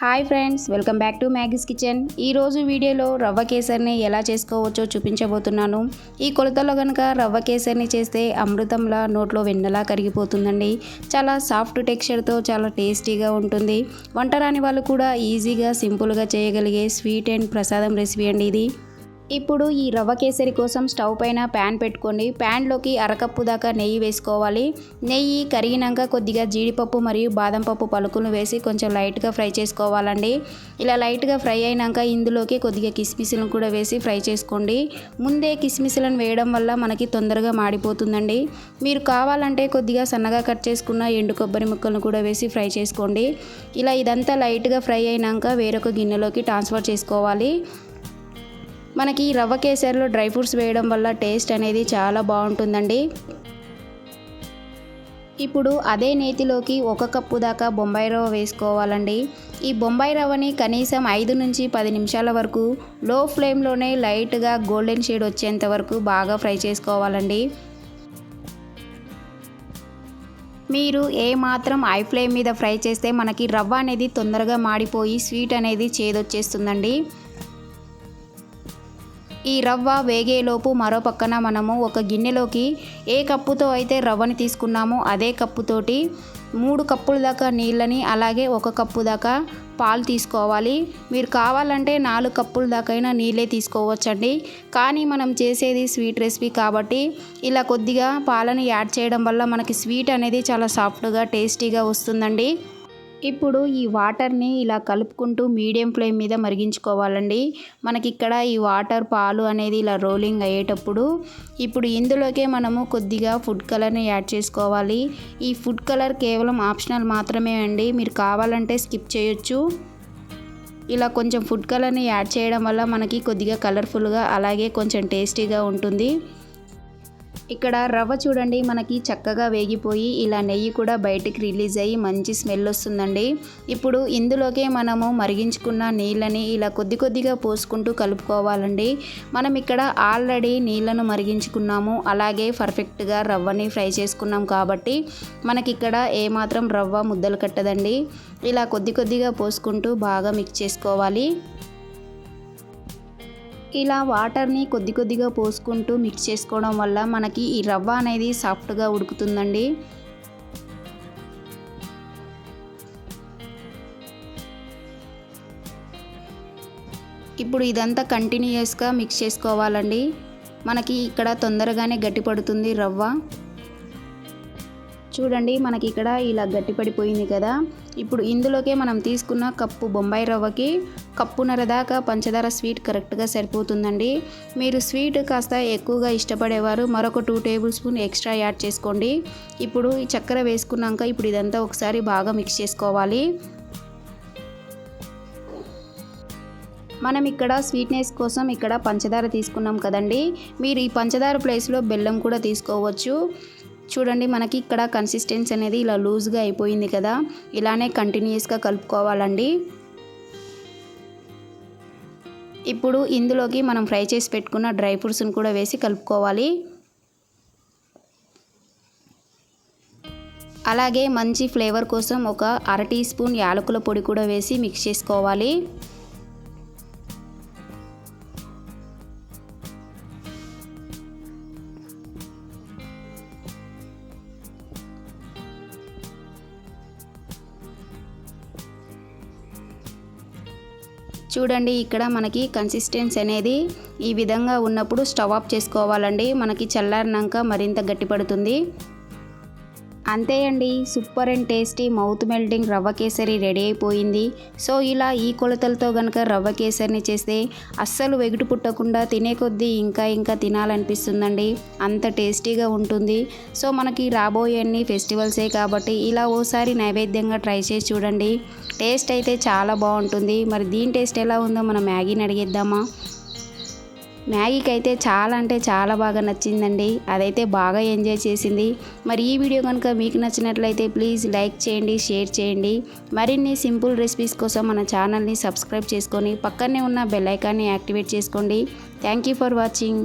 Hi friends welcome back to Maggie's kitchen. ఈరోజు వీడియోలో రవ్వ కేసరిని ఎలా చేసుకోవచ్చో చూపించబోతున్నాను. ఈ కొలతలో కనుక రవ్వ కేసరిని చేస్తే అమృతంలా నోట్లో వెన్నలా కరిగిపోతుందండి. చాలా సాఫ్ట్ టెక్స్చర్తో చాలా టేస్టీగా ఉంటుంది. వంట రాని వాళ్ళు కూడా ఈజీగా సింపుల్గా చేయగలిగే స్వీట్ అండ్ ప్రసాదం రెసిపీ అండి ఇది. ఇప్పుడు ఈ రవ్వ కేసరి కోసం స్టవ్ పైన ప్యాన్ పెట్టుకోండి ప్యాన్లోకి అరకప్పు దాకా నెయ్యి వేసుకోవాలి. నెయ్యి కరిగినాక కొద్దిగా జీడిపప్పు మరియు బాదం పప్పు పలుకులు వేసి కొంచెం లైట్గా ఫ్రై చేసుకోవాలండి. ఇలా లైట్గా ఫ్రై అయినాక ఇందులోకి కొద్దిగా కిస్మిస్లను కూడా వేసి ఫ్రై చేసుకోండి. ముందే కిస్మిస్లను వేయడం వల్ల మనకి తొందరగా మాడిపోతుందండి. మీరు కావాలంటే కొద్దిగా సన్నగా కట్ చేసుకున్న ఎండు కొబ్బరి ముక్కలను కూడా వేసి ఫ్రై చేసుకోండి. ఇలా ఇదంతా లైట్గా ఫ్రై అయినాక వేరొక గిన్నెలోకి ట్రాన్స్ఫర్ చేసుకోవాలి. మనకి రవ్వ కేసరిలో డ్రై ఫ్రూట్స్ వేయడం వల్ల టేస్ట్ అనేది చాలా బాగుంటుందండి. ఇప్పుడు అదే నేతిలోకి ఒక కప్పు దాకా బొంబాయి రవ్వ వేసుకోవాలండి. ఈ బొంబాయి రవ్వని కనీసం ఐదు నుంచి పది నిమిషాల వరకు లో ఫ్లేమ్లోనే లైట్గా గోల్డెన్ షేడ్ వచ్చేంత వరకు బాగా ఫ్రై చేసుకోవాలండి. మీరు ఏ మాత్రం ఐ ఫ్లేమ్ మీద ఫ్రై చేస్తే మనకి రవ్వ అనేది తొందరగా మాడిపోయి స్వీట్ అనేది చేదొచ్చేస్తుందండి. ఈ రవ్వ వేగేలోపు మరో పక్కన మనము ఒక గిన్నెలోకి ఏ కప్పుతో అయితే రవ్వని తీసుకున్నామో అదే కప్పుతోటి మూడు కప్పుల దాకా నీళ్ళని అలాగే ఒక కప్పు దాకా పాలు తీసుకోవాలి. మీరు కావాలంటే నాలుగు కప్పుల దాకైనా నీళ్ళే తీసుకోవచ్చండి. కానీ మనం చేసేది స్వీట్ రెసిపీ కాబట్టి ఇలా కొద్దిగా పాలని యాడ్ చేయడం వల్ల మనకి స్వీట్ అనేది చాలా సాఫ్ట్గా టేస్టీగా వస్తుందండి. ఇప్పుడు ఈ వాటర్ని ఇలా కలుపుకుంటూ మీడియం ఫ్లేమ్ మీద మరిగించుకోవాలండి. మనకి ఇక్కడ ఈ వాటర్ పాలు అనేది ఇలా రోలింగ్ అయ్యేటప్పుడు ఇప్పుడు ఇందులోకే మనము కొద్దిగా ఫుడ్ కలర్ని యాడ్ చేసుకోవాలి. ఈ ఫుడ్ కలర్ కేవలం ఆప్షనల్ మాత్రమే అండి. మీరు కావాలంటే స్కిప్ చేయొచ్చు. ఇలా కొంచెం ఫుడ్ కలర్ని యాడ్ చేయడం వల్ల మనకి కొద్దిగా కలర్ఫుల్గా అలాగే కొంచెం టేస్టీగా ఉంటుంది. ఇక్కడ రవ్వ చూడండి మనకి చక్కగా వేగిపోయి ఇలా నెయ్యి కూడా బయటికి రిలీజ్ అయ్యి మంచి స్మెల్ వస్తుందండి. ఇప్పుడు ఇందులోకే మనము మరిగించుకున్న నీళ్ళని ఇలా కొద్ది కొద్దిగా పోసుకుంటూ కలుపుకోవాలండి. మనం ఇక్కడ ఆల్రెడీ నీళ్ళను మరిగించుకున్నాము. అలాగే పర్ఫెక్ట్గా రవ్వని ఫ్రై చేసుకున్నాం కాబట్టి మనకి ఇక్కడ ఏమాత్రం రవ్వ ముద్దలు కట్టదండి. ఇలా కొద్ది కొద్దిగా పోసుకుంటూ బాగా మిక్స్ చేసుకోవాలి. ఇలా వాటర్ని కొద్ది కొద్దిగా పోసుకుంటూ మిక్స్ చేసుకోవడం వల్ల మనకి ఈ రవ్వ అనేది సాఫ్ట్గా ఉడుకుతుందండి. ఇప్పుడు ఇదంతా కంటిన్యూస్గా మిక్స్ చేసుకోవాలండి. మనకి ఇక్కడ తొందరగానే గట్టిపడుతుంది రవ్వ. చూడండి మనకి ఇక్కడ ఇలా గట్టిపడిపోయింది కదా. ఇప్పుడు ఇందులోకే మనం తీసుకున్న కప్పు బొంబాయి రవ్వకి కప్పున్నర దాకా పంచదార స్వీట్ కరెక్ట్గా సరిపోతుందండి. మీరు స్వీట్ కాస్త ఎక్కువగా ఇష్టపడేవారు మరొక two table spoon extra add చేసుకోండి. ఇప్పుడు ఈ చక్కెర వేసుకున్నాక ఇప్పుడు ఇదంతా ఒకసారి బాగా మిక్స్ చేసుకోవాలి. మనం ఇక్కడ స్వీట్నెస్ కోసం ఇక్కడ పంచదార తీసుకున్నాం కదండి. మీరు ఈ పంచదార ప్లేస్లో బెల్లం కూడా తీసుకోవచ్చు. చూడండి మనకి ఇక్కడ కన్సిస్టెన్సీ అనేది ఇలా లూజ్గా అయిపోయింది కదా. ఇలానే కంటిన్యూస్గా కలుపుకోవాలండి. ఇప్పుడు ఇందులోకి మనం ఫ్రై చేసి పెట్టుకున్న డ్రై ఫ్రూట్స్ని కూడా వేసి కలుపుకోవాలి. అలాగే మంచి ఫ్లేవర్ కోసం ఒక అర టీ స్పూన్ యాలకుల పొడి కూడా వేసి మిక్స్ చేసుకోవాలి. చూడండి ఇక్కడ మనకి కన్సిస్టెన్సీ అనేది ఈ విధంగా ఉన్నప్పుడు స్టవ్ ఆఫ్ చేసుకోవాలండి. మనకి చల్లారినాక మరింత గట్టిపడుతుంది. అంతే అండి super and tasty mouth melting rava kesari ready అయిపోయింది. సో ఇలా ఈ కొలతలతో కనుక రవ్వ కేసరిని చేస్తే అస్సలు వెగుటు పుట్టకుండా తినే కొద్దీ ఇంకా ఇంకా తినాలనిపిస్తుందండి. అంత టేస్టీగా ఉంటుంది. సో మనకి రాబోయే అన్ని ఫెస్టివల్సే కాబట్టి ఇలా ఓసారి నైవేద్యంగా ట్రై చేసి చూడండి. టేస్ట్ అయితే చాలా బాగుంటుంది. మరి దీని టేస్ట్ ఎలా ఉందో మనం మ్యాగీని అడిగేద్దామా? మ్యాగీకి అయితే చాలా అంటే చాలా బాగా నచ్చిందండి. అదైతే బాగా ఎంజాయ్ చేసింది. మరి ఈ వీడియో కనుక మీకు నచ్చినట్లయితే ప్లీజ్ లైక్ చేయండి షేర్ చేయండి. మరిన్ని సింపుల్ రెసిపీస్ కోసం మన ఛానల్ని సబ్స్క్రైబ్ చేసుకొని పక్కనే ఉన్న బెల్ ఐకాన్ని యాక్టివేట్ చేసుకోండి. Thank you for watching.